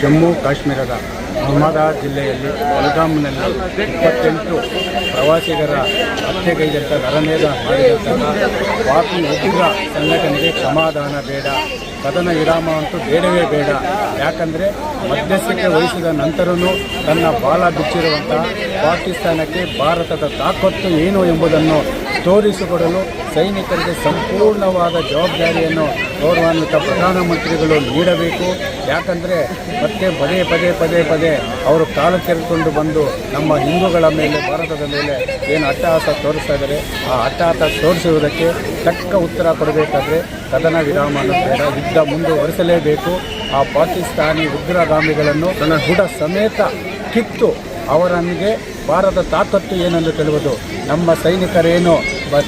ಜಮ್ಮು ಕಾಶ್ಮೀರದ ಅಹಮದಾಬಾದ್ ಜಿಲ್ಲೆಯಲ್ಲಿ ಬಲಗಾಮ್ನಲ್ಲಿ ಇಪ್ಪತ್ತೆಂಟು ಪ್ರವಾಸಿಗರ ಹತ್ಯೆಗೈದಂಥ ನರಮೇಧ ಮಾಡಿದಂತಹ ಪಾಪಿ ಉಗ್ರ ಸಂಘಟನೆಗೆ ಸಮಾಧಾನ ಬೇಡ. ಕದನ ವಿರಾಮ ಅಂತೂ ಬೇಡವೇ ಬೇಡ. ಯಾಕಂದರೆ ಮಧ್ಯಸ್ಥಿಕೆ ವಹಿಸಿದ ನಂತರವೂ ತನ್ನ ಬಾಲ ಬಿಚ್ಚಿರುವಂತಹ ಪಾಕಿಸ್ತಾನಕ್ಕೆ ಭಾರತದ ತಾಕತ್ತು ಏನು ಎಂಬುದನ್ನು ತೋರಿಸಿಕೊಡಲು ಸೈನಿಕರಿಗೆ ಸಂಪೂರ್ಣವಾದ ಜವಾಬ್ದಾರಿಯನ್ನು ಗೌರವಾನ್ವಿತ ಪ್ರಧಾನಮಂತ್ರಿಗಳು ನೀಡಬೇಕು. ಯಾಕಂದರೆ ಮತ್ತೆ ಪದೇ ಪದೇ ಪದೇ ಪದೇ ಅವರು ಕಾಲು ಕೆರೆದುಕೊಂಡು ಬಂದು ನಮ್ಮ ಹಿಂದೂಗಳ ಮೇಲೆ, ಭಾರತದ ಮೇಲೆ ಏನು ಅಟ್ಟಹಾಸ ತೋರಿಸ್ತಾ ಇದ್ದಾರೆ, ಆ ಅಟ್ಟಹಾಸ ತೋರಿಸುವುದಕ್ಕೆ ತಕ್ಕ ಉತ್ತರ ಕೊಡಬೇಕಾದ್ರೆ ಕದನ ವಿರಾಮ ಬೇಡ ಯುದ್ಧ ಮುಂದುವರಿಸಲೇಬೇಕು. ಆ ಪಾಕಿಸ್ತಾನಿ ಉಗ್ರಗಾಮಿಗಳನ್ನು ತನ್ನ ಗುಡ ಸಮೇತ ಕಿತ್ತು ಅವರನಿಗೆ ಭಾರತ ತಾಕತ್ತು ಏನೆಂದು ತಿಳಿಯುವುದು ನಮ್ಮ ಸೈನಿಕರೇನು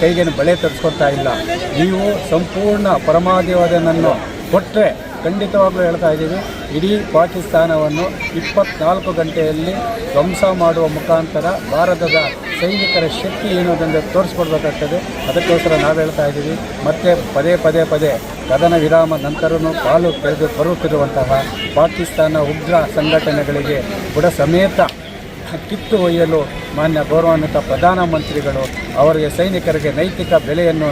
ಕೈಗೇನು ಬಳೆ ತರಿಸ್ಕೊಡ್ತಾ ಇಲ್ಲ. ನೀವು ಸಂಪೂರ್ಣ ಪರಮಾಧಿವಾದನನ್ನು ಕೊಟ್ಟರೆ ಖಂಡಿತವಾಗ್ಲೂ ಹೇಳ್ತಾ ಇದ್ದೀವಿ ಇಡೀ ಪಾಕಿಸ್ತಾನವನ್ನು ಇಪ್ಪತ್ನಾಲ್ಕು ಗಂಟೆಯಲ್ಲಿ ಧ್ವಂಸ ಮಾಡುವ ಮುಖಾಂತರ ಭಾರತದ ಸೈನಿಕರ ಶಕ್ತಿ ಏನು ಅದನ್ನು ತೋರಿಸ್ಕೊಡ್ಬೇಕಾಗ್ತದೆ. ಅದಕ್ಕೋಸ್ಕರ ನಾವು ಹೇಳ್ತಾ ಇದ್ದೀವಿ, ಮತ್ತೆ ಪದೇ ಪದೇ ಪದೇ ಕದನ ವಿರಾಮ ನಂತರವೂ ಕಾಲು ತೆರೆದು ಬರುತ್ತಿರುವಂತಹ ಪಾಕಿಸ್ತಾನ ಉಗ್ರ ಸಂಘಟನೆಗಳಿಗೆ ಬುಡ ಸಮೇತ ಕಿತ್ತು ಒಯ್ಯಲು ಮಾನ್ಯ ಗೌರವಾನ್ವಿತ ಪ್ರಧಾನಮಂತ್ರಿಗಳು, ಅವರಿಗೆ ಸೈನಿಕರಿಗೆ ನೈತಿಕ ಬೆಲೆಯನ್ನು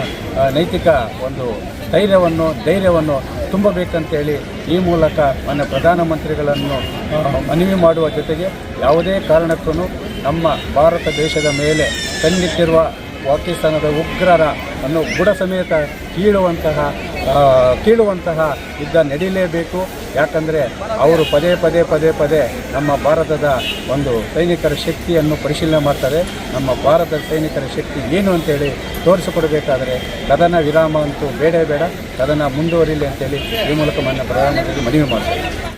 ನೈತಿಕ ಒಂದು ಧೈರ್ಯವನ್ನು ಧೈರ್ಯವನ್ನು ತುಂಬಬೇಕಂತೇಳಿ ಈ ಮೂಲಕ ಮಾನ್ಯ ಪ್ರಧಾನಮಂತ್ರಿಗಳನ್ನು ಮನವಿ ಮಾಡುವ ಜೊತೆಗೆ ಯಾವುದೇ ಕಾರಣಕ್ಕೂ ನಮ್ಮ ಭಾರತ ದೇಶದ ಮೇಲೆ ಕಣ್ಣಿಟ್ಟಿರುವ ಪಾಕಿಸ್ತಾನದ ಉಗ್ರರ ಅನ್ನು ಬುಡ ಸಮೇತ ಕೀಳುವಂತಹ ಕೀಳುವಂತಹ ಯುದ್ಧ ನಡೀಲೇಬೇಕು. ಯಾಕಂದರೆ ಅವರು ಪದೇ ಪದೇ ಪದೇ ಪದೇ ನಮ್ಮ ಭಾರತದ ಒಂದು ಸೈನಿಕರ ಶಕ್ತಿಯನ್ನು ಪರಿಶೀಲನೆ ಮಾಡ್ತಾರೆ. ನಮ್ಮ ಭಾರತದ ಸೈನಿಕರ ಶಕ್ತಿ ಏನು ಅಂತೇಳಿ ತೋರಿಸಿಕೊಡಬೇಕಾದರೆ ಕದನ ವಿರಾಮ ಅಂತೂ ಬೇಡ ಬೇಡ. ಕದನ ಮುಂದುವರಿಲಿ ಅಂತೇಳಿ ಈ ಮೂಲಕ ಮಾನ್ಯ ಪ್ರಧಾನಮಂತ್ರಿಗೆ ಮನವಿ ಮಾಡ್ತಾರೆ